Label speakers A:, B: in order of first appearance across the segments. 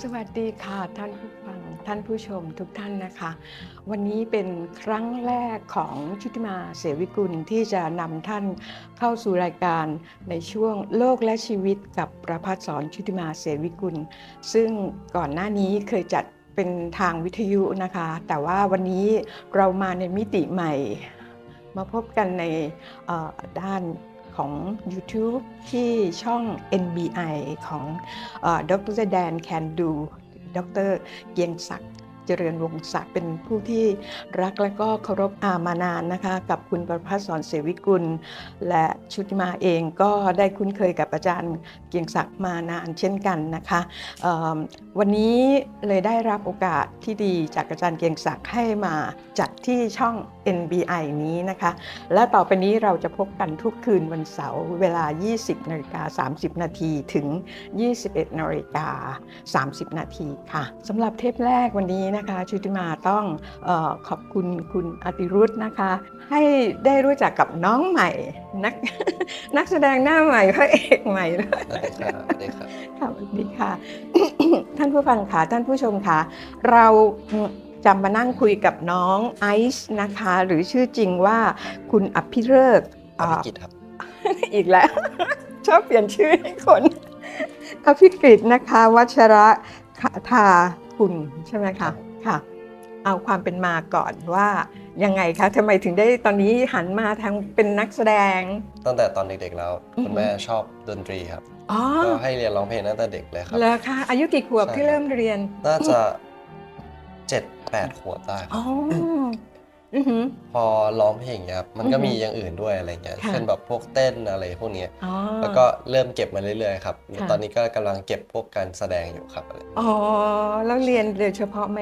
A: สวัสดีค่ะท่านผู้ฟังท่านผู้ชมทุกท่านนะคะ วันนี้เป็นครั้งแรกของชุติมาเสวิกุลที่จะนำท่านเข้าสู่รายการในช่วงโลกและชีวิตกับประพัฒสอนชุติมาเสวิกุล ซึ่งก่อนหน้านี้เคยจัดเป็นทางวิทยุนะคะ แต่ว่าวันนี้เรามาในมิติใหม่ มาพบกันในด้าน ของ YouTube ที่ช่อง NBI ของเออดรแดนแคนดูดรเกียงศักดิ์ เจริญวงศักดิ์เป็นผู้ที่รักและก็เคารพอามานานนะคะกับคุณประพัฒสอนเสวิกุล และชุติมาเองก็ได้คุ้นเคยกับอาจารย์เกียงศักดิ์มานานเช่นกันนะคะวันนี้เลยได้รับโอกาสที่ดีจากอาจารย์เกียงศักดิ์ให้มาจัดที่ช่อง NBI นี้นะคะ และต่อไปนี้เราจะพบกันทุกคืนวันเสาร์เวลา 20นาฬิกา30 นาทีถึง 21นาฬิกา30 นาทีค่ะสำหรับเทปแรกวันนี้นะคะชุติมาต้องเออขอบคุณคุณอติรุธนะคะ ให้ได้รู้จักกับน้องใหม่ นักนักแสดงหน้าใหม่พระเอกใหม่เลย
B: สวัสดีครับสวัสดีครับ
A: ค่ะสวัสดีค่ะ ท่านผู้ฟังค่ะท่านผู้ชมค่ะ เราจะมานั่งคุยกับน้องไอซ์นะคะ หรือชื่อจริงว่าคุณอภิเริกษ์
B: อภิ
A: อ่า
B: กิจครับ
A: อีกแล้ว ชอบเปลี่ยนชื่อให้คนอภิกฤตนะคะ วัชระคทาคุณใช่ไหม
B: ครั
A: คะ
B: บ
A: ค่ะ เอาความเป็นมาก่อนว่ายังไงคะทำไมถึงได้ตอนนี้หันมาทางเป็นนักแสดง
B: ตั้งแต่ตอนเด็กๆแล้ว
A: อือฮึ
B: คุณแม่ชอบดนตรีครับ
A: อ๋อ
B: ก็ให้เรียนร้องเพลงตั้งแต่เด็กเลยครับ
A: แล้วคะอายุกี่ขวบ
B: ใช่
A: ที่เริ่มเรียน
B: น่าจะเจ็ดแปดขวบได้ค
A: อ๋
B: รั
A: อบ อือหือ
B: พอร้องเพลงเนี่ยครับมันก็
A: อือฮึ
B: มีอย่างอื่นด้วยอะไรเงี้ย
A: ค่ะ
B: เช่นแบบพวกเต้นอะไรพวกเนี้ย
A: อ๋อ
B: แล้วก็เริ่มเก็บมาเรื่อยๆครับ
A: ค่ะ
B: ตอนนี้ก็กำลังเก็บพวกการแสดงอยู่ครับอะไร
A: อ๋อแล้วเรียนโดยเฉพาะไหม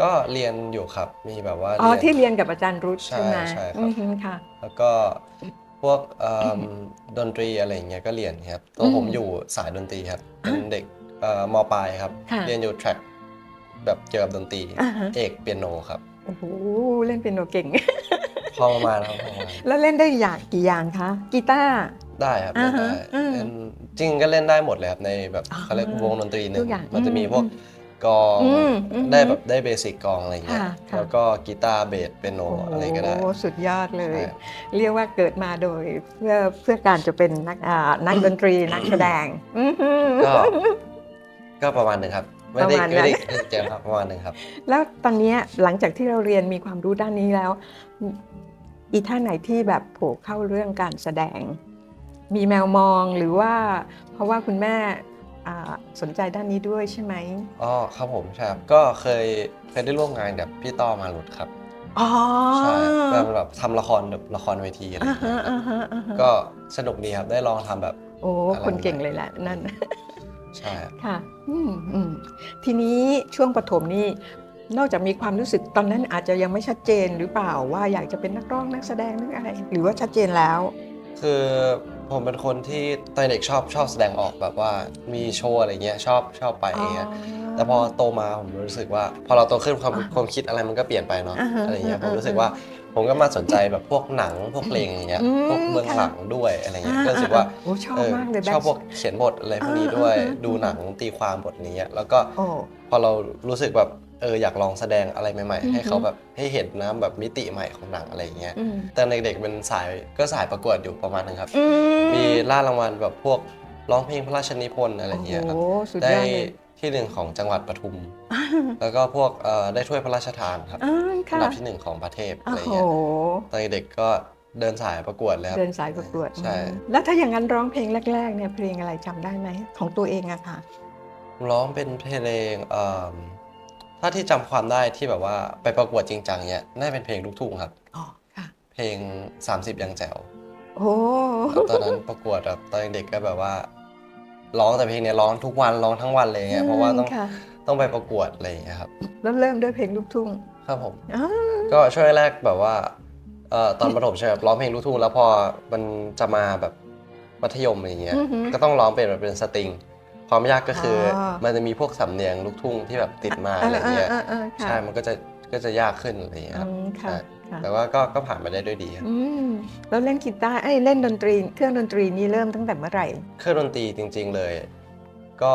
B: ก็เรียนอยู่ครับมีแบบว่า
A: อ๋อ
B: เรียน
A: ที่เรียนกับอาจารย์รุธ
B: ใช่
A: ใช่ไหม
B: ใช่ครับ
A: อือหือค่ะ
B: แล้วก็พวกเอิ่มดนตรีอะไรอย่างเงี้ยก็เรียนครับตัวผม
A: อืม
B: อยู่สายดนตรีครับ
A: อะ
B: เป็นเด็กเอ่อมปลายครับ
A: ค่ะ
B: เรียนอยู่ track แบบเกี่ยวกับดนตรี
A: อ่าฮะ
B: เอกเปียโนครับ
A: โอ้โหเล่นเป็นโนเก่ง
B: พอประมาณครับพอประมาณ
A: แล้วเล่นได้อย่างกี่อย่างคะกีตาร์
B: ได้ครับ
A: อ่า
B: เล่น
A: ฮะ
B: ได้
A: อืม
B: เล่นจริงก็เล่นได้หมดเลยครับในแบบ
A: อ๋อ
B: เขาเรียกวงดนตรีหนึ่
A: ทุ
B: ง
A: กอย่าง
B: มันจะมี
A: อืม
B: พวกกลอง
A: อืมอืม
B: ได้แบบได้เบสิกกลองอะไรเงี้ย
A: ค่ะค่ะ
B: แล้วก็กีตาร์เบสเปียโนอะไรก็ได้
A: โอ้สุดยอดเลย
B: ใช่
A: เรียกว่าเกิดมาโดยเพื่อเพื่อการจะเป็นนักอ่านักดนตรีนักแสดงอื้อหือ
B: ก็ก็ประมาณหนึ่งครับ ไม่ได้
A: ประมาณนั้น
B: ไม่ได้ไม่ได้เจอครับประมาณหนึ่งครับ
A: แล้วตอนเนี้ยหลังจากที่เราเรียนมีความรู้ด้านนี้แล้ว อีท่านไหนที่แบบโผล่เข้าเรื่องการแสดง มีแมวมองหรือว่า เพราะว่าคุณแม่อ่าสนใจด้านนี้ด้วยใช่ไหม
B: อ๋อครับผมใช่ครับก็เคยเคยได้ร่วมงานกับพี่ต้อมาหลุดครับ
A: อ๋อ
B: ใช่เป็นแบบทำละครแบบละครเวทีอะไรอ
A: อ่า
B: ย่าง
A: ฮะ
B: เงี้ยครั
A: อ่า
B: บ
A: ฮะอ่าฮะ
B: ก็สนุกดีครับได้ลองทำแบบ
A: โอ้
B: อะไร
A: คนเก่งเลยแหละนั่น
B: ใช่ครับ
A: ค่ะอืมอืมทีนี้ช่วงปฐมนี่นอกจากมีความรู้สึกตอนนั้นอาจจะยังไม่ชัดเจนหรือเปล่าว่าอยากจะเป็นนักร้องนักแสดงนักอะไร หรือว่าชัดเจนแล้ว
B: คือผมเป็นคนที่ตอนเด็กชอบชอบแสดงออกแบบว่ามีโชว์อะไรเงี้ยชอบชอบไปอย่างเงี้ยแต่พอโตมาผมรู้สึกว่า พอเราโตขึ้นความ
A: อ่า
B: ความคิดอะไรมันก็เปลี่ยนไปเนาะ
A: อ่าฮะ
B: อะไรเงี้ยผม
A: อ่า
B: รู้สึกว่า ผมก็มาสนใจแบบพวกหนังพวกเพลงอย่างเงี้ย
A: อืม
B: พวกเบื้อง
A: ค่ะ
B: หลังด้วยอะไรเงี้ย
A: อ่า
B: ก็รู้สึกว่า
A: อ่าโอ้ชอบ
B: เออ
A: มากเลย
B: ชอบ
A: Back-
B: พวกเขียนบทอะไรพวกนี้ด้วย
A: อ่าอ่า
B: ดูหนังตีความบทนี้ยแล้วก็
A: โอ้
B: พอเรารู้สึกแบบเอออยากลองแสดงอะไรใหม่
A: อือฮึ
B: ๆ ให้เขาแบบให้เห็นนะแบบมิติใหม่ของหนังอะไรอย่างเงี้ย
A: อืม
B: แต่เด็กๆเป็นสายก็สายประกวดอยู่ประมาณนึงครับ
A: อื
B: มีล่ารางวัลแบบพวกร้องเพลงพระราชนิพนธ์อะไรอย่างเงี้ยครับ
A: โอ้โหสุด
B: ได้
A: ยอดเลย
B: ที่หนึ่งของจังหวัดปทุม แล้วก็พวกเอ่อได้ถ้วยพระราชทานครับ
A: อ่า
B: อัน
A: ค่ะ
B: ดับที่หนึ่งของประเทศ
A: โอ้
B: อะไร
A: โห
B: เงี้ยตอนเด็กๆก็เดินสายประกวดเลยครับ
A: เดินสายประกวด
B: ใช่
A: อืมแล้วถ้าอย่างนั้นร้องเพลงแรกๆเนี่ยเพลงอะไรจำได้ไหมของตัวเองอะค่ะ
B: ร้องเป็นเพลงเอิ่มถ้าที่จำความได้ที่แบบว่าไปประกวดจริงจังเนี่ยน่าเป็นเพลงลูกทุ่งครับ
A: อ๋อค่ะ
B: เพลง 30 ยังแจ๋ว
A: โอ้
B: ตอนนั้นประกวดแบบตอนเด็กๆก็แบบว่า ร้องแต่เพลงเนี้ยร้องทุกวันร้องทั้งวันเลยเงี้ยเพราะว่าต้อง
A: ค่ะ
B: ต้องไปประกวดอะไรอย่างเงี้ยครับ
A: แล้วเริ่มด้วยเพลงลูกทุ่ง
B: ครับผม
A: อ๋อ
B: ก็ช่วงแรกๆแบบว่าเอ่อตอนประถมใช่ไหมครับร้องเพลงลูกทุ่งแล้วพอมันจะมาแบบมัธยมอะไรอย่างเงี้ย
A: อือหือ
B: ก็ต้องร้องเป็นแบบเป็นสตริง ความยากก็คืออ
A: อ
B: มันจะมีพวกสำเนียงลูกทุ่งที่แบบติดมาอะไรเงี้ย
A: เออเออเออค่ะ
B: ใช่ มันก็จะก็จะยากขึ้นอะไรอย่างเงี้ยครับ
A: อืมค่ะ
B: ใช่
A: ค่ะ
B: แต่ว่าก็ก็ผ่านมาได้ด้วยดีครับ
A: อืมแล้วเล่นกีตาร์เอ้ยเล่นดนตรี เครื่องดนตรีนี่เริ่มตั้งแต่เมื่อไหร่
B: เครื่องดนตรีจริง ๆเลย ก็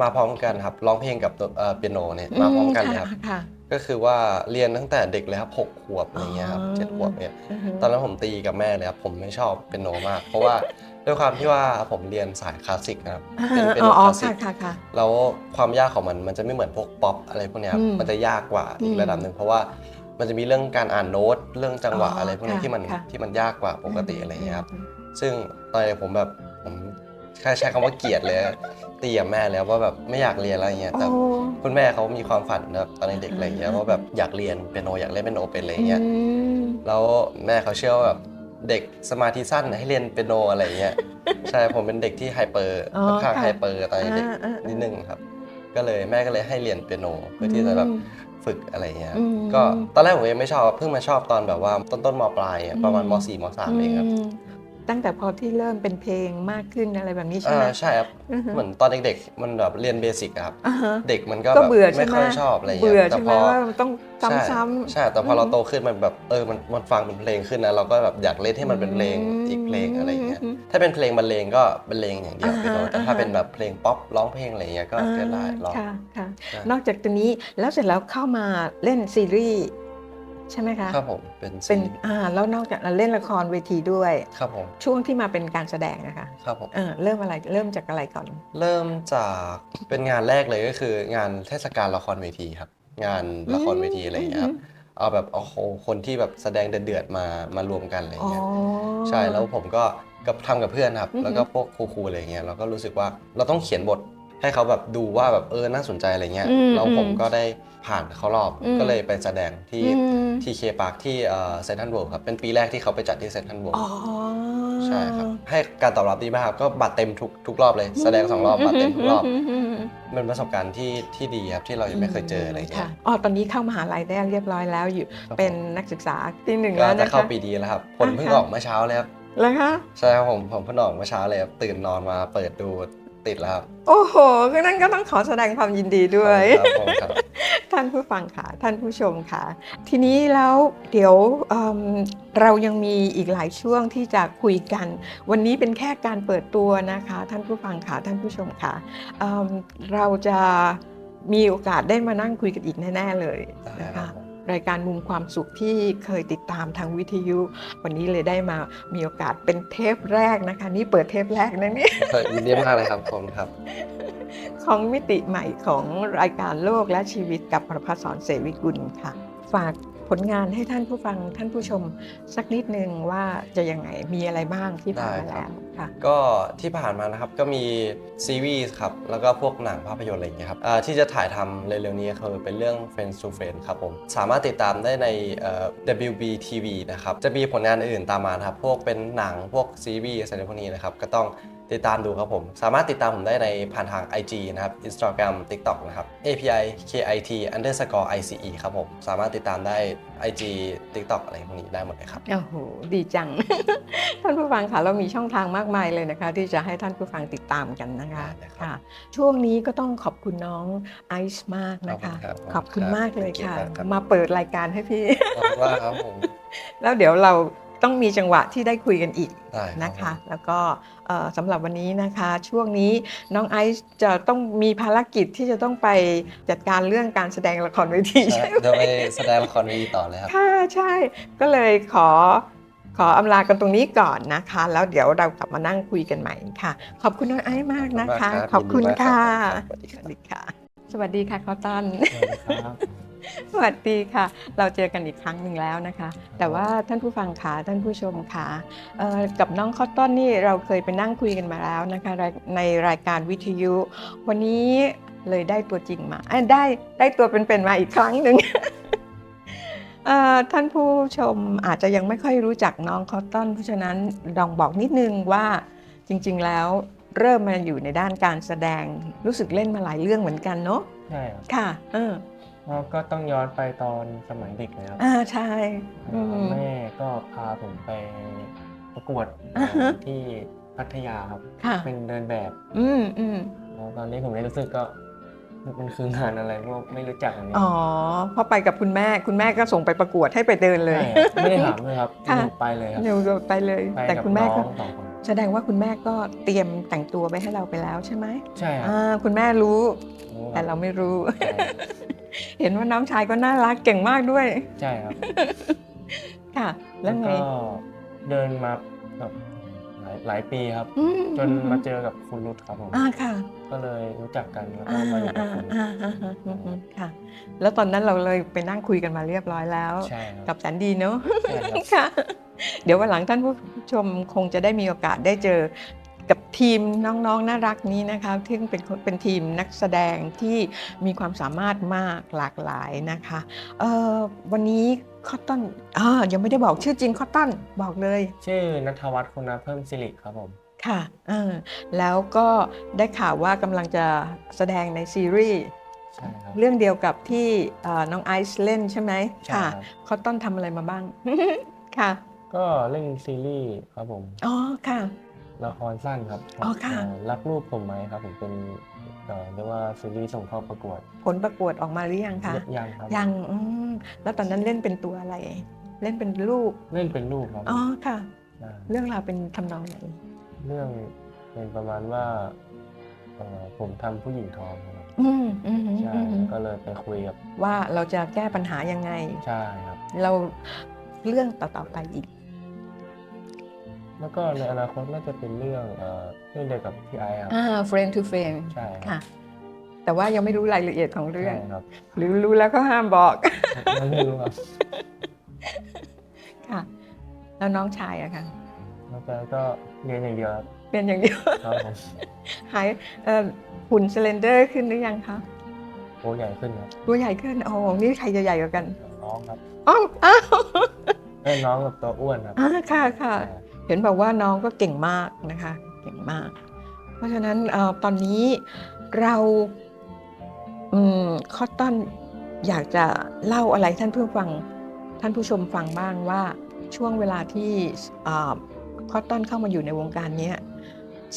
B: มาพร้อมกันครับร้องเพลงกับตัวเอ่อเปียโนเนี่ยมาพร้อมกันเลยครับะ
A: ค่ะ
B: ก็คือว่าเรียนตั้งแต่เด็กเลยครับหกขวบอะไรเงี้ยครับ
A: อ๋อ
B: เจ็ดขวบเนี่ย
A: อือฮึ
B: ตอนนั้นผมตีกับแม่เลยครับผมไม่ชอบเปียโนมาก เพราะว่าด้วยความที่ว่าผมเรียนสายคลาสสิกนะครับเป็นเปีย
A: อ๋
B: โน
A: ออ๋
B: ค
A: อ
B: ลาสสิ
A: ค่ะ
B: ก
A: ค่ะค่ะ
B: แล้วความยากของมันมันจะไม่เหมือนพวกป๊อปอะไรพวกเนี้ยครับ
A: อืม
B: มันจะยากกว่าอี
A: อื
B: ก
A: ม
B: ระดับหนึ่งเพราะว่า มันจะมีเรื่องการอ่านโน้ต เรื่องจังหวะ
A: อ๋ออ
B: อะไรพวกนี้
A: ค่ะ
B: ที่มัน
A: ค่ะ
B: ที่มันยากกว่าปกติอะไรเงี้ยครับ
A: อืม
B: ซึ่งตอนเด็กผมแบบผมแค่ใช้คำว่าเกลียดเลยตีกับแม่แล้วว่าแบบไม่อยากเรียนอะไรเงี้ยแต่
A: โอ้
B: คุณแม่เขามีความฝันแบบตอนเด็กๆอะไรเงี้ย
A: อ่า
B: ว่าแบบอยากเรียนเปียโนอยากเล่นเปียโนเป็นอะไรเงี้ย
A: อืม
B: แล้วแม่เขาเชื่อว่าแบบเด็กสมาธิสั้นให้เรียนเปียโนอะไรเงี้ยใช่ผมเป็นเด็กที่ไฮเปอร์
A: อ๋อ
B: ค่อนข้าง
A: ค่ะ
B: ไฮเปอร์ตอนเด็ก
A: อ่าอ่า
B: นิดนึงครับ ก็เลยแม่ก็เลยให้เรียนเปียโนเพื่อที่จะแบบ
A: อืม
B: ฝึกอะไรเงี้ย
A: อืม
B: ก็ตอนแรกผมยังไม่ชอบเพิ่งมาชอบตอนแบบว่าต้นต้นๆมปลายอะประมาณ
A: อืม
B: มสี่มสามเองครับ
A: ม ตั้งแต่พอที่เริ่มเป็นเพลงมากขึ้นอะไรแบบนี้ใช่ไหม
B: อ่าใช่ครับ
A: อือฮึ
B: เหมือนตอนเด็กๆ มันแบบเรียนเบสิกอะครับ
A: อ่าฮะ
B: เด็กมันก็
A: ก็
B: แบบ
A: เบื่อใช่
B: ไม่
A: ไหม
B: ค่อยชอบอะไรเงี้ย
A: เบื่อ
B: แต่
A: ใช่ไห
B: พ
A: ม
B: อ
A: ว่ามันต้อง
B: ใช่
A: ซ้ำๆ
B: ใช่แต่พอเราโตขึ้นมันแบบเออมันมันฟังเป็นเพลงขึ้นนะเราก็แบบอยากเล่นให้มันเป็นเพลง
A: อืม
B: อีกเพลงอะไรเงี้ย
A: อืม
B: ถ้าเป็นเพลงบรรเลงก็บรรเลงอย่างเดียว
A: อ่าฮะ
B: ไปโดนแต่
A: อ่า
B: ถ้า
A: ฮะ
B: เป็นแบบเพลงป๊อปร้องเพลงอะไรเงี้ยก็ก็ได้ร้อง
A: ค่ะค่ะ
B: ใช่
A: นอกจากตัวนี้แล้วเสร็จแล้วเข้ามาเล่นซีรีส์ ใช่ไหมคะ
B: ครับผมเป็น
A: เป็น
B: ซีรีส์
A: อ่าแล้วนอกจากนั้นเล่นละครเวทีด้วย
B: ครับผม
A: ช่วงที่มาเป็นการแสดงนะคะ
B: ครับผม
A: เออเริ่มอะไรเริ่มจากอะไรก่อน
B: เริ่มจากเป็นงานแรกเลยก็คืองานเทศกาลละครเวทีครับ งานละครเวทีอะไรอย่างเงี้ยครับเอาแบบเอาคนที่แบบแสดงเดือดๆมามารวมกันอะไร
A: อ๋อ
B: เงี้ยใช่แล้วผมก็กับทำกับเพื่อนครับ
A: อือฮึ
B: แล้วก็พวกครูๆอะไรเงี้ยเราก็รู้สึกว่าเราต้องเขียนบทให้เขาแบบดูว่าแบบเออน่าสนใจอะไรเงี้ย
A: อืม
B: แล้วผม
A: อืม
B: ก็ได้ ผ่านเข้ารอบ
A: อืม
B: ก็เลยไปแสดงที่
A: อืม
B: ที่เคปาร์คที่เซนทรัลเวิลด์ครับเป็นปีแรกที่เขาไปจัดที่เซนทรัลเวิลด์
A: อ๋อ
B: ใช่ครับให้การตอบรับดีมากครับก็บัตรเต็มทุกทุกรอบเลย แสดงสองรอบบัตรเต็มทุกรอบ
A: ม
B: มันเป็นประสบการณ์ที่ที่ดีครับที่เรายังไม่เคยเจออะไรเงี้
A: ค่ะ
B: ย
A: อ๋อตอนนี้เข้ามหาลัยได้เรียบร้อยแล้วอยู่
B: ครับ
A: เป็น
B: ผม
A: นักศึกษาปีหนึ่ง
B: ก็
A: แล้ว
B: จะ
A: นะคะ
B: เข้าปีดีแล้วครับผลเพิ่ง
A: อ่าฮะ
B: ออกเมื่อเช้าเลยครับ
A: แล้วคะ
B: ใช่ครับผมผมเพิ่งออกเมื่อเช้าเลยครับตื่นนอนมาเปิดดู ติดแล้วครับ
A: โอ้โหก็นั่นก็ต้องขอแสดงความยินดีด้วย
B: ครับผมครับ
A: ท่านผู้ฟังค่ะท่านผู้ชมค่ะ ทีนี้แล้วเดี๋ยวเอิ่มเรายังมีอีกหลายช่วงที่จะคุยกัน วันนี้เป็นแค่การเปิดตัวนะคะ ท่านผู้ฟังค่ะท่านผู้ชมค่ะเอิ่มเราจะมีโอกาสได้มานั่งคุยกันอีกแน่ ๆ เลย
B: ได้
A: นะ
B: ครั
A: คะ
B: บผม
A: รายการมุมความสุขที่เคยติดตามทางวิทยุ วันนี้เลยได้มามีโอกาสเป็นเทปแรกนะคะ นี่เปิดเทปแรกนะเนี่ย
B: ยินดีมากเลยครับผมครับ
A: ของมิติใหม่ของรายการโลกและชีวิตกับประพัฒสอนเสวิกุลค่ะ ฝาก ผลงานให้ท่านผู้ฟังท่านผู้ชมสักนิดนึงว่าจะยังไงมีอะไรบ้างที่ผ่านมา
B: ได้ครั
A: แล้
B: บ
A: วค่ะ
B: ก็ที่ผ่านมานะครับก็มีซีรีส์ครับแล้วก็พวกหนังภาพยนตร์อะไรอย่างเงี้ยครับอ่าที่จะถ่ายทำเร็วๆนี้คือเป็นเรื่อง Friends to Friends ครับผมสามารถติดตามได้ในเอ่อ WB TV นะครับจะมีผลงานอื่นๆตามมานะครับพวกเป็นหนังพวกซีรีส์อะไรพวกนี้นะครับก็ต้อง ติดตามดูครับผม สามารถติดตามผมได้ในผ่านทาง IG นะครับ Instagram TikTok นะครับ API KIT underscore ICE ครับผม สามารถติดตามได้ IG TikTok อะไรพวกนี้ได้หมดเลยครับ
A: โอ้โห ดีจัง ท่านผู้ฟังค่ะ เรามีช่องทางมากมายเลยนะคะ ที่จะให้ท่านผู้ฟังติดตามกันนะคะ
B: ได้เลยครับ
A: ค่ะ ช่วงนี้ก็ต้องขอบคุณน้องไอซ์มากนะคะ
B: ขอบคุณครับ
A: ขอบคุณมากเลยค่ะ
B: ขอบคุณครับ
A: มาเปิดรายการให้พี่
B: ขอบคุณมากครับผม
A: แล้วเดี๋ยวเรา ต้องมีจังหวะที่ได้คุยกันอีก
B: ได้รับ
A: นะคะ
B: ผม
A: แล้วก็เอ่อสำหรับวันนี้นะคะ ช่วงนี้น้องไอซ์จะต้องมีภารกิจที่จะต้องไปจัดการเรื่องการแสดงละครเวทีใช่ไหม
B: เดี๋ยวไปแสดงละครเวทีต่อเลยครับ
A: ค่ะใช่ ก็เลยขอขออำลากันตรงนี้ก่อนนะคะ แล้วเดี๋ยวเรากลับมานั่งคุยกันใหม่ค่ะ ขอบคุณน้องไอซ์มากนะคะข
B: ข
A: อ
B: อ
A: บบ
B: คุ
A: คุณ
B: ณมากครั
A: ค่ะ
B: บสวัสดีครับ
A: สวัสดีค่ะสวัสดีค่ะคอตัน
C: ครับ
A: สวัสดีค่ะ เราเจอกันอีกครั้งหนึ่งแล้วนะคะ แต่ว่าท่านผู้ฟังค่ะท่านผู้ชมค่ะเอ่อกับน้องคอตตอนนี่เราเคยไปนั่งคุยกันมาแล้วนะคะรายในรายการวิทยุ วันนี้เลยได้ตัวจริงมาเอ้ยได้ได้ตัวเป็นๆมาอีกครั้งหนึ่งเอ่อท่านผู้ชมอาจจะยังไม่ค่อยรู้จักน้องคอตตอน เพราะฉะนั้นลองบอกนิดนึงว่าจริง ๆ แล้วเริ่มมาอยู่ในด้านการแสดงรู้สึกเล่นมาหลายเรื่องเหมือนกันเนาะ
C: ใช่ครับ
A: ค่ะ เออ
C: แล้วก็ต้องย้อนไปตอนสมัยเด็กเลยครับ
A: อ่าใช่ อืม
C: แม่ก็พาผมไปประกวด
A: อ่าฮะ
C: ที่พัทยาครับ
A: ค่ะ
C: เป็นเดินแบบ
A: อืมอืม
C: แล้วตอนนี้ผมเลยรู้สึกก็มันคืองานอะไรพวกไม่รู้จักอันนี้
A: อ๋อเพราะไปกับคุณแม่คุณแม่ก็ส่งไปประกวดให้ไปเดินเลย
C: ใช่ครับไม่ได้ถามเลยครับ
A: ค่ะ
C: อยู่ไปเลยครับ
A: เร็วไปเลย
C: ไป
A: แต่
C: กับ
A: คุณแม่
C: น้
A: ก็
C: องสองคน
A: แสดงว่าคุณแม่ก็เตรียมแต่งตัวไปให้เราไปแล้วใช่ไหม
C: ใช่ครับ
A: อ่าคุณแม่รู้
C: รู้ค
A: แต่
C: บ
A: เราไม่รู้
C: ใช่ครับ
A: เห็นว่าน้องชายก็น่ารักเก่งมากด้วย
C: ใช่ครับ
A: ค่ะ แล้วไง
C: ก็เดินมาแบบหลายหลายปีครับ
A: อื
C: จนมาเจอกับคุณรุตครับผม
A: อ่าค่ะ
C: ก็เลยรู้จักกันแล้วก็
A: อ่า
C: มาอยู่กับ
A: อ่า
C: คุณ
A: อ่าอ่าอ่าอืมอืมค่ะ แล้วตอนนั้นเราเลยไปนั่งคุยกันมาเรียบร้อยแล้ว
C: ใช่ครับ
A: กับแสนดีเนอะ
C: ใช่ครับ
A: ค่ะ เดี๋ยววันหลังท่านผู้ชมคงจะได้มีโอกาสได้เจอ กับทีมน้องๆ น่ารักนี้นะคะที่เป็นคนเป็นทีมนักแสดงที่มีความสามารถมากหลากหลายนะคะเอ่อวันนี้คอตตอนอ่ายังไม่ได้บอกชื่อจริงคอตตอนบอกเลย
C: ชื่อนัทวัฒน์คุณเพิ่มสิริครับผม
A: ค่ะเออแล้วก็ได้ข่าวว่ากำลังจะแสดงในซีรีส์
C: ใช่ครับ
A: เรื่องเดียวกับที่เอ่อน้องไอซ์เล่นใช่ไหม
C: ใช่
A: ค่ะ
C: ครับ
A: คอตตอนทำอะไรมาบ้างค่ะ
C: ก็เล่นซีรีส์ครับผม
A: อ๋อค่ะ
C: ละครสั้นครับ
A: อ๋อค่ะ
C: เอ่อรักรูปผมไหมครับ ผมเป็นเอ่อเรียกว่าซีรีส์ส่งเข้าประกวด
A: ผลประกวดออกมาหรือยังคะ
C: ยังครับ
A: ยังอืมแล้วตอนนั้นเล่นเป็นตัวอะไร เล่นเป็นลูก
C: เล่นเป็นลูกครับ
A: อ๋อค่ะาเรื่องราวเป็นทำนองไหน
C: เรื่องเป็นประมาณว่าเอ่อผมทำผู้หญิงท้องครับ
A: อืมอืมอืม
C: ใช่
A: อืม
C: ก็เลยไปคุยกับ
A: ว่าเราจะแก้ปัญหายังไง
C: ใช่ครับ
A: เราเรื่องต่อๆไปอีก
C: แล้วก็ในอนาคตน่าจะเป็นเรื่องเอ่อเรื่องเดียวกับพี่ไอซ์ครับ
A: อ่า friend to friend
C: ใช่ครั
A: ค่ะ
C: บ
A: แต่ว่ายังไม่รู้รายละเอียดของเรื่อง
C: ใช่ครับ
A: หรือรู้แล้วก็ห้ามบอก
C: ยังไม่รู้ครับ
A: ค่ะ แล้วน้องชายอะค่ะ
C: แล้วแกก็เรียนอย่างเดียวครับ
A: เป็นอย่างเดียว
C: ครับผม
A: หายเอ่อหุ่นสเลนเดอร์ขึ้นหรือยังคะ
C: โตใหญ่ขึ้นครับ
A: ตัวใหญ่ขึ้นโอ้นี่ใครจะใหญ่กว่ากัน
C: น้องครับ
A: อ้าวอ้าว
C: เอ้ยน้องกับตัวอ้วนครับ
A: อ่าค่ะค่ะ
C: ใช่
A: เห็นบอกว่าน้องก็เก่งมากนะคะเก่งมาก เพราะฉะนั้นเออตอนนี้เราอืมคอตตอนอยากจะเล่าอะไรท่านผู้ฟังท่านผู้ชมฟังบ้างว่าช่วงเวลาที่เอ่อคอตตอนเข้ามาอยู่ในวงการเนี้ย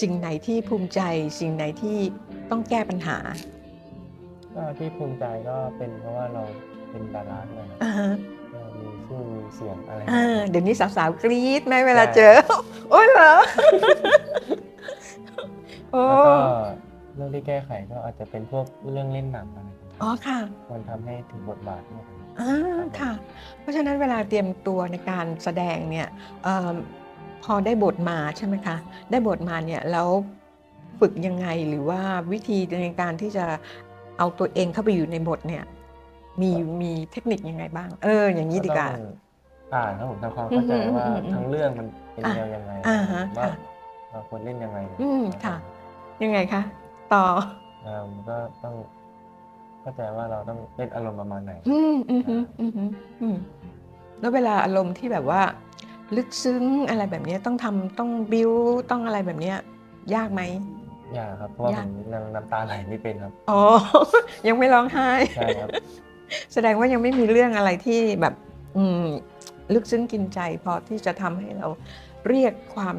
A: สิ่งไหนที่ภูมิใจสิ่งไหนที่ต้องแก้ปัญหา
C: ก็ที่ภูมิใจก็เป็นเพราะว่าเราเป็นดาราด้วย ครับ
A: อ่าฮะ
C: ก็มีชื่อมีเสียงอะไร
A: อ่าเดี๋ยวนี้สาวๆกรี๊ดไหมเวลา
C: ใช่
A: เจอ โอ้ยเหรอโอ้
C: แล้วก็เรื่องที่แก้ไขก็อาจจะเป็นพวกเรื่องเล่นหนังอะไรอย่างเงี้ย
A: อ๋อค่ะ
C: มันทำให้ถึงบทบาทมากกว่า
A: อ่าค่ะ เพราะฉะนั้นเวลาเตรียมตัวในการแสดงเนี่ยเอมพอได้บทมาใช่ไหมคะ ได้บทมาเนี่ยแล้วฝึกยังไงหรือว่าวิธีในการที่จะเอาตัวเองเข้าไปอยู่ในบทเนี่ย มีมีเทคนิคยังไงบ้าง เออ อย่างนี้ดีกว่า
C: ต้องอ่านครับผมทำความเข้าใจว่า
A: อืมอืมอืม
C: ทั้งเรื่องมันเป็น
A: อะ
C: แนวยังไง
A: อ่าฮะ
C: ว่า
A: ค่ะ
C: เราควรเล่นยังไง
A: อืมค่ะ ยังไงคะต่อ
C: อ่ามันก็ต้องเข้าใจว่าเราต้องเล่นอารมณ์ประมาณไหน
A: อืมอืมอืมอืมอืมอืมแล้วเวลาอารมณ์ที่แบบว่า ลึกซึ้งอะไรแบบเนี้ยต้องทำต้องบิวต้องอะไรแบบเนี้ย ยากไหม
C: ยากครับเพราะว่าผ
A: ยาก
C: มยังน้ำตาไหลไม่เป็นครับ
A: อ๋อ ยังไม่ร้องไห้
C: ใช่ครับ
A: แสดงว่ายังไม่มีเรื่องอะไรที่แบบอืมลึกซึ้งกินใจพอที่จะทำให้เราเรียกความ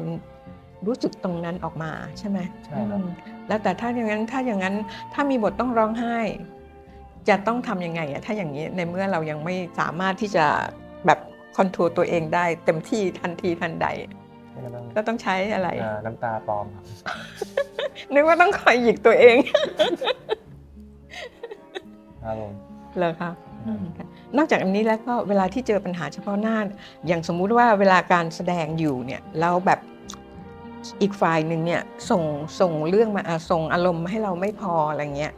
A: รู้สึกตรงนั้นออกมาใช่ไหม
C: ใช่ครับ
A: อืมแล้วแต่ถ้าอย่างนั้นถ้าอย่างนั้นถ้ามีบทต้องร้องไห้ จะต้องทำยังไงอะถ้าอย่างนี้ในเมื่อเรายังไม่สามารถที่จะแบบคอนโทรลตัวเองได้เต็มที่ทันทีทันใด
C: ก็ต้อง
A: ก็ต้องใช้อะไร
C: อ่าน้ำตาปลอมครับ
A: นึกว่าต้องคอยหยิกตัวเอง
C: ครับผม
A: เหรอคะอืมค่ะนอกจากอันนี้แล้วก็เวลาที่เจอปัญหาเฉพาะหน้า อย่างสมมุติว่าเวลาการแสดงอยู่เนี่ยแล้วแบบอีกฝ่ายหนึ่งเนี่ยส่งส่งเรื่องมาอะส่งอารมณ์มาให้เราไม่พออะไรเงี้ย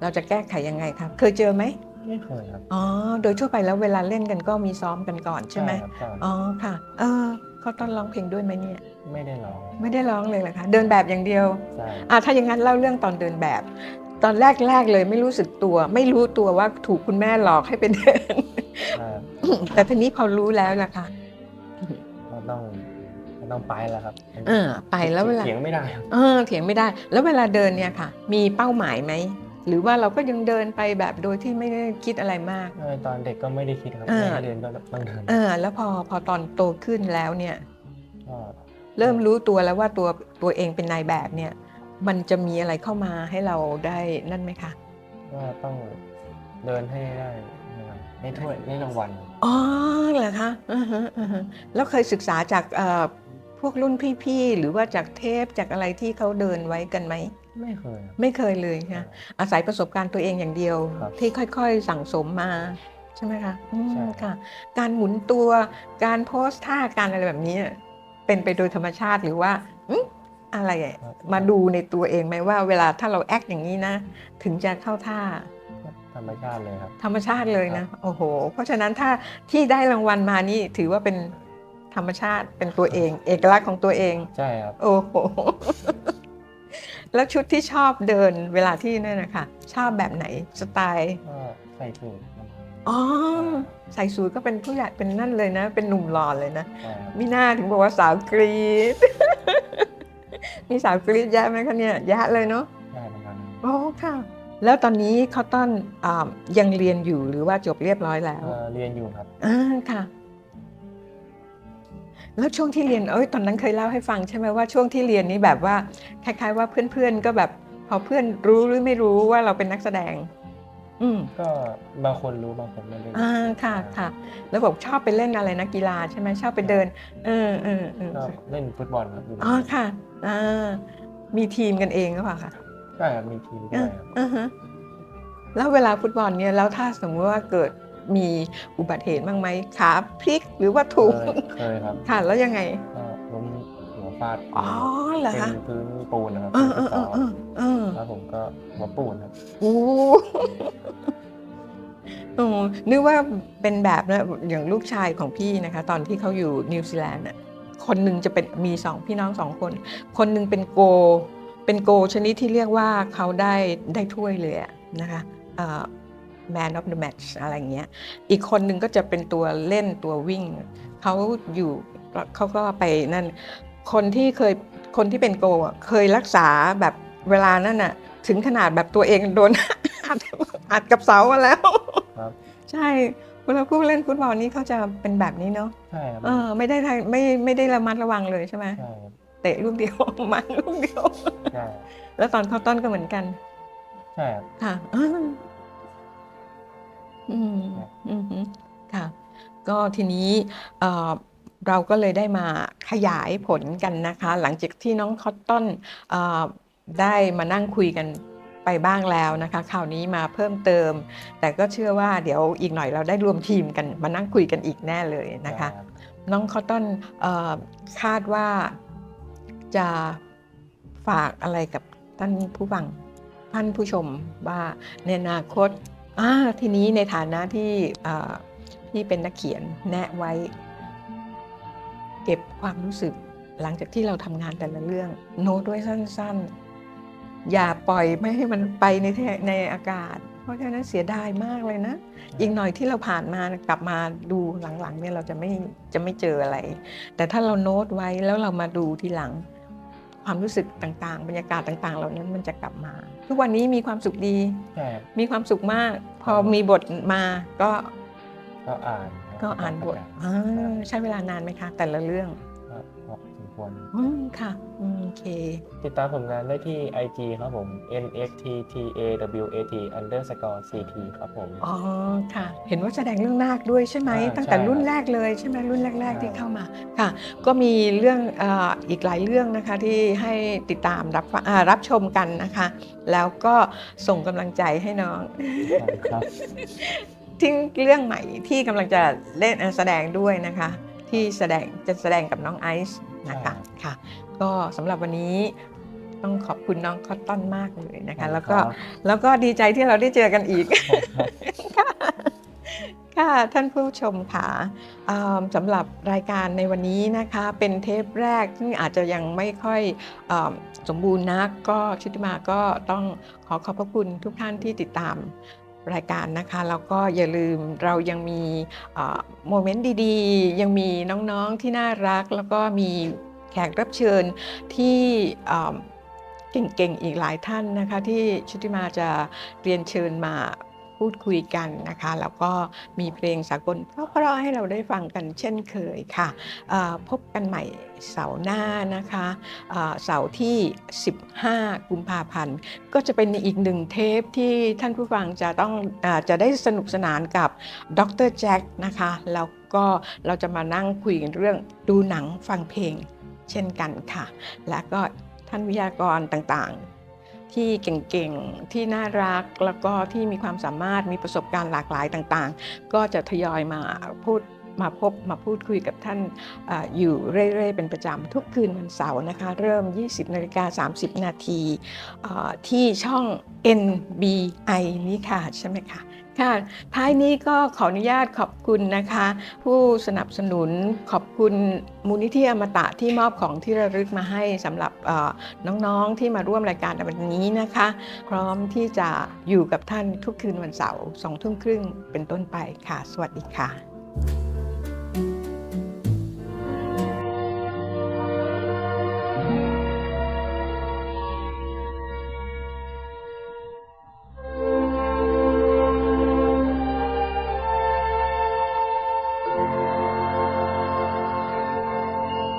A: เราจะแก้ไขยังไงครับ เคยเจอไหม
C: ไม่เคยครับ
A: อ๋อโดยทั่วไปแล้วเวลาเล่นกันก็มีซ้อมกันก่อนใช่ไหม
C: ครับใช่
A: อ๋อค่ะ เออเขาต้องร้องเพลงด้วยไหมเนี่ย
C: ไม่ได้ร้อง
A: ไม่ได้ร้องเลยเหรอคะเดินแบบอย่างเดียว
C: ใช่
A: อะถ้าอย่างนั้นเล่าเรื่องตอนเดินแบบ ตอนแรกๆเลยไม่รู้สึกตัว ไม่รู้ตัวว่าถูกคุณแม่หลอกให้ไปเดิน
C: ใช่
A: แต่ทีนี้พอรู้แล้วล่ะค่ะ
C: ก็ต้องก็ต้องไปแล้วครับ
A: เออไปแล้วเวลา
C: เถียงไม่ได้ครับ
A: เออเถียงไม่ได้ แล้วเวลาเดินเนี่ยค่ะ มีเป้าหมายไหมหรือว่าเราก็ยังเดินไปแบบโดยที่ไม่ได้คิดอะไรมาก
C: เออตอนเด็กก็ไม่ได้คิดครับ
A: เออ
C: ไม่ได้เรียนก็ต้องเดิน
A: เออแล้วพอพอตอนโตขึ้นแล้วเนี่ย
C: ก็
A: เริ่มรู้ตัวแล้วว่าตัวตัวเองเป็นนายแบบเนี่ย มันจะมีอะไรเข้ามาให้เราได้นั่นไหมคะ
C: ก็ต้องเดินให้ได้นะครับให้ถ้วยให้รางวัล
A: อ๋อเหรอคะอือฮะอือฮะแล้วเคยศึกษาจากเอ่อพวกรุ่นพี่ๆ หรือว่าจากเทปจากอะไรที่เขาเดินไว้กันไหม
C: ไม่เคยครับ
A: ไม่เคยเลยค่ะ อาศัยประสบการณ์ตัวเองอย่างเดียว
C: ครับ
A: ที่ค่อยๆ สั่งสมมาใช่ไหมคะอืม
C: ใช่
A: ค่ะ การหมุนตัวการโพสท่าการอะไรแบบนี้ เป็นไปโดยธรรมชาติหรือว่า อืมอะไรอะ
C: ครับ
A: มาดูในตัวเองไหมว่า เวลาถ้าเราแอคอย่างนี้นะ ถึงจะเข้าท่า
C: ก็ธรรมชาติเลยครับ
A: ธรรมชาติเลยนะ โอ้โห เพราะฉะนั้นถ้าที่ได้รางวัลมานี่ถือว่าเป็นธรรมชาติเป็นตัวเอง เอกลักษณ์ของตัวเอง
C: ใช่ครับ
A: โอ้โห แล้วชุดที่ชอบเดินเวลาที่นั่นนะคะชอบแบบไหนสไตล์
C: ก็ใส่สูทประมาณนี้
A: อ๋อใส่สูทก็เป็นผู้ใหญ่เป็นนั่นเลยนะ เป็นหนุ่มหล่อเลยนะ
C: ใช่ครับ
A: มิน่าถึงบอกว่าสาวกรีด มีสาวกรีดแยะไหมคะเนี่ยแยะเลยเนาะ
C: ใช่ประมาณนั้น
A: โอ้ค่ะ แล้วตอนนี้เขาต้นอ่ายังเรียนอยู่หรือว่าจบเรียบร้อยแล้ว
C: เอ่อเรียนอยู่ครับ
A: อ่าค่ะ แล้วช่วงที่เรียนเอ้ยตอนนั้นเคยเล่าให้ฟังใช่ไหมว่าช่วงที่เรียนนี้แบบว่าคล้ายๆว่าเพื่อนๆก็แบบพอเพื่อนรู้หรือไม่รู้ว่าเราเป็นนักแสดง อืม
C: ก็บางคนรู้บางคนไม่รู้
A: อ่าค่ะค่ะ แล้วบอกชอบไปเล่นอะไรนะกีฬาใช่ไหมชอบไปเดิน เออเออเออ
C: ก็เล่นฟุตบอลครับอยู่
A: อ๋อค่ะอ่ามีทีมกันเองหรือเปล่าคะ
C: ใช่ครับมีทีมด้วยครับ
A: อ่าฮะแล้วเวลาฟุตบอลเนี่ยแล้วถ้าสมมติว่าเกิดมีอุบัติเหตุบ้างไหมขาพลิกหรือว่าถูก
C: เคยเคยครับ
A: ค่ะ แล้วยังไง
C: ก็ล้มหัว ฟาด
A: อ๋อเหรอ
C: เป็
A: คะ
C: นพื้นปูนนะครับ
A: เออเออเออเออเออ
C: แล้วผมก็หัวปูนครับ
A: โอ้โอ้นึกว่าเป็นแบบนะอย่างลูกชายของพี่นะคะ ตอนที่เขาอยู่นิวซีแลนด์น่ะคนหนึ่งจะเป็นมีสองพี่น้องสองคน คนหนึ่งเป็นโก เป็นโกชนิดที่เรียกว่าเขาได้ได้ถ้วยเลยอะนะคะเอ่อ man of the match อะไรอย่างเงี้ย อีกคนหนึ่งก็จะเป็นตัวเล่นตัววิ่ง เขาอยู่เขาก็ไปนั่น คนที่เคยคนที่เป็นโกอะเคยรักษาแบบเวลานั่นน่ะ ถึงขนาดแบบตัวเองโดนอัดอัดกับเสามาแล้ว
C: ครับ
A: ใช่เวลาผู้เล่นฟุตบอลนี่เขาจะเป็นแบบนี้เนาะ
C: ใช่ครับ
A: เออไม่ได้ทันไม่ไม่ได้ระมัดระวังเลยใช่ไหม
C: ใช่ครับ
A: เตะลูกเดียวมันลูกเดียว
C: ใช่
A: แล้วตอนเข้าต้นก็เหมือนกัน
C: ใช่ครับ
A: ค่ะอืมอืม
C: ครับ
A: อืมฮึค่ะ ก็ทีนี้ เอ่อเราก็เลยได้มาขยายผลกันนะคะ หลังจากที่น้องคอตตอนเอ่อได้มานั่งคุยกันไปบ้างแล้วนะคะคราวนี้มาเพิ่มเติม แต่ก็เชื่อว่าเดี๋ยวอีกหน่อยเราได้รวมทีมกันมานั่งคุยกันอีกแน่เลยนะคะ
C: ใช่รับ
A: น้องคอตตอนเอ่อคาดว่าจะฝากอะไรกับท่านผู้ฟังท่านผู้ชมว่าในอนาคตอ่าทีนี้ในฐานะที่เอ่อที่เป็นนักเขียนแนะไว้ เก็บความรู้สึกหลังจากที่เราทำงานแต่ละเรื่อง โน้ตด้วยสั้นๆ อย่าปล่อยไม่ให้มันไปในแทในอากาศ เพราะฉะนั้นเสียดายมากเลยนะ อีกหน่อยที่เราผ่านมากลับมาดูหลังๆเนี่ยเราจะไม่จะไม่เจออะไร แต่ถ้าเราโน้ตไว้แล้วเรามาดูทีหลัง ความรู้สึกต่างๆ บรรยากาศต่าง ๆ เหล่านั้นมันจะกลับมา ทุกวันนี้มีความสุขดี
C: ใช่ครับ
A: มีความสุขมาก พอมีบทมาก็
C: ก็อ่านครับ
A: ก็อ่านบท
C: ประกาศ
A: อ่าใช้เวลานานไหมคะ แต่ละเรื่อง
C: ก็พอสมควร
A: อืมค่ะอืมโอเค
C: ติดตามผลงานได้ที่ IG ครับผม nxttawat underscore ct ครับผม
A: อ๋อ ค่ะ เห็นว่าแสดงเรื่องนาคด้วยใช่ไหม
C: อ่า
A: ตั้งแต่
C: ใช่
A: รุ่นแรกเลยใช่ไหมรุ่นแรกๆ
C: ใช่
A: ที่เข้ามา ค่ะ ก็มีเรื่องเอ่ออีกหลายเรื่องนะคะที่ให้ติดตามรับฟังอ่ารับชมกันนะคะ แล้วก็ส่งกำลังใจให้น้อง
C: ครับ
A: ทิ้งเรื่องใหม่ที่กำลังจะเล่นเอ่อแสดงด้วยนะคะ ที่แสดงจะแสดงกับน้องไอซ์นะคะ
C: ใช่
A: ค่ะ ก็สำหรับวันนี้ต้องขอบคุณน้องคอตตอนมากเลยนะคะ แล้วก็
C: ครับ
A: แล้วก็ดีใจที่เราได้เจอกันอีก
C: ครับ
A: ค่ะท่านผู้ชมค่ะอ่าสำหรับรายการในวันนี้นะคะเป็นเทปแรกซึ่งอาจจะยังไม่ค่อยอาสมบูรณ์นักก็ชุติมาก็ต้องขอขอบพระคุณทุกท่านที่ติดตาม รายการนะคะแล้วก็อย่าลืมเรายังมีโมเมนต์ดีๆ ยังมีน้องๆที่น่ารัก แล้วก็มีแขกรับเชิญที่เก่งๆอีกหลายท่านนะคะที่ชุติมาจะเรียนเชิญมา พูดคุยกันนะคะแล้วก็มีเพลงสากลเพราะๆให้เราได้ฟังกันเช่นเคยค่ะพบกันใหม่เสาร์หน้านะคะเสาร์ที่ 15 กุมภาพันธ์ ก็จะเป็นอีกหนึ่งเทปที่ท่านผู้ฟังจะต้องอจะได้สนุกสนานกับดรแจ็คนะคะแล้วก็เราจะมานั่งคุยกันเรื่องดูหนังฟังเพลงเช่นกันค่ะ และก็ท่านวิทยากรต่างๆ ที่เก่งๆ ที่น่ารัก แล้วก็ที่มีความสามารถมีประสบการณ์หลากหลายต่างๆ ก็จะทยอยมาพูดมาพบมาพูดคุยกับท่านออยู่เรื่อยๆ เป็นประจำทุกคืนวันเสาร์นะคะ เริ่ม 20นาฬิกา30 นาทีที่ช่อง NBI นี้ค่ะ ใช่ไหมคะ ค่ะ ท้ายนี้ก็ขออนุญาตขอบคุณนะคะ ผู้สนับสนุนขอบคุณมูลนิธิอมตะที่มอบของที่ระลึกมาให้สำหรับน้องๆที่มาร่วมรายการในวันนี้นะคะ พร้อมที่จะอยู่กับท่านทุกคืนวันเสาร์สองทุ่มครึ่งเป็นต้นไปค่ะ สวัสดีค่ะ